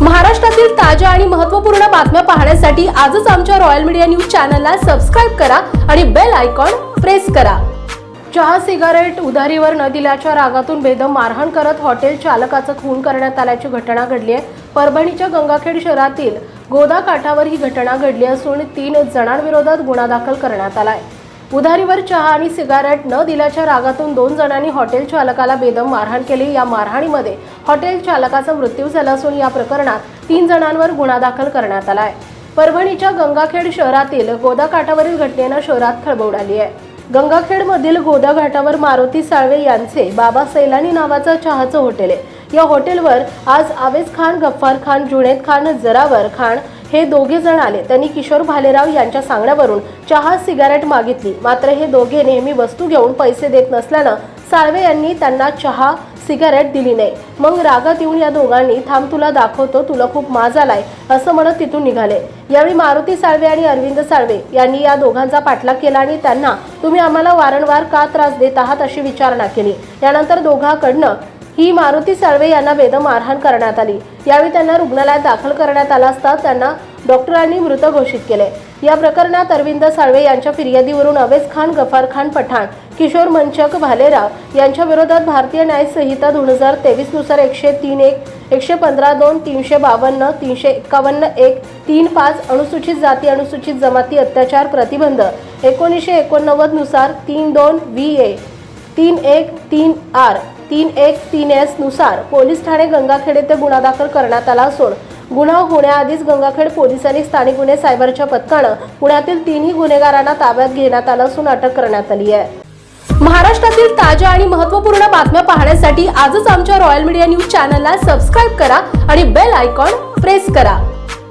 महाराष्ट्रातील ताज्या आणि महत्त्वपूर्ण बातम्या पाहण्यासाठी आजच आमच्या रॉयल मीडिया न्यूज चॅनलला सबस्क्राईब करा आणि बेल आयकॉन प्रेस करा. चहा सिगारेट उधारीवर न दिल्याच्या रागातून बेदम मारहाण करत हॉटेल चालकाचं खून करण्यात आल्याची घटना घडली आहे. परभणीच्या गंगाखेड शहरातील गोदा काठावर ही घटना घडली असून तीन जणांविरोधात गुन्हा दाखल करण्यात आला आहे. उधारीवर चहा आणि सिगारेट न दिल्याच्या रागातून दोन जणांनी हॉटेल चालकाला बेदम मारहाण केली. या मारहाणीमध्ये हॉटेल चालकाचा मृत्यू झाला असून या प्रकरणात तीन जणांवर गुन्हा दाखल करण्यात आला आहे परभणीच्या गंगाखेड शहरातील गोदा काठावरील घटनेनं शहरात खळबळ उडाली आहे. गंगाखेडमधील गोदा घाटावर मारुती साळवे यांचे बाबा सैलानी नावाचं चहाचं हॉटेल आहे. या हॉटेलवर आज आवेज खान गफ्फार खान जुनेद खान जरावर खान हे दोघे जण आले. त्यांनी किशोर भालेराव यांच्या सांगण्यावरून चहा सिगारेट मागितली. मात्र हे दोघे नेहमी वस्तू घेऊन पैसे देत नसल्यानं साळवे यांनी त्यांना चहा सिगारेट दिली नाही. मग रागात येऊन या दोघांनी थांब तुला दाखवतो तुला खूप माज आलाय असं म्हणत तिथून निघाले. यावेळी मारुती साळवे आणि अरविंद साळवे यांनी या दोघांचा पाठलाग केला आणि त्यांना तुम्ही आम्हाला वारंवार का त्रास देत आहात? अशी विचारणा केली. यानंतर दोघांकडनं ही मारुती साळवे यांना बेदम मारहाण करण्यात आली. यावेळी त्यांना रुग्णालयात दाखल करण्यात आला असता त्यांना डॉक्टरांनी मृत घोषित केले. या प्रकरणात अरविंद साळवे यांच्या फिर्यादीवरून अवेज खान गफार खान पठाण किशोर मंचक भालेराव यांच्या विरोधात भारतीय न्याय संहिता दोन हजार तेवीसनुसार एकशे तीन एक एकशे पंधरा दोन तीनशे बावन्न तीनशे एकावन्न एक तीन पाच अनुसूचित जाती अनुसूचित जमाती अत्याचार प्रतिबंध एकोणीसशे एकोणनव्वदनुसार तीन दोन व्ही ए तीन एक तीन आर तीन एक तीन एसनुसार पोलीस ठाणे गंगाखेड येथे गुन्हा दाखल करण्यात आला असून गुन्हा होण्याआधीच गंगाखेड पोलिसांनी स्थानिक गुन्हे सायबरच्या पथकानं पुण्यातील तिन्ही गुन्हेगारांना ताब्यात घेण्यात आलं असून अटक करण्यात आली आहे. महाराष्ट्रातील ताज्या आणि महत्त्वपूर्ण बातम्या पाहण्यासाठी आजच आमच्या रॉयल मीडिया न्यूज चॅनलला सबस्क्राईब करा आणि बेल आयकॉन प्रेस करा.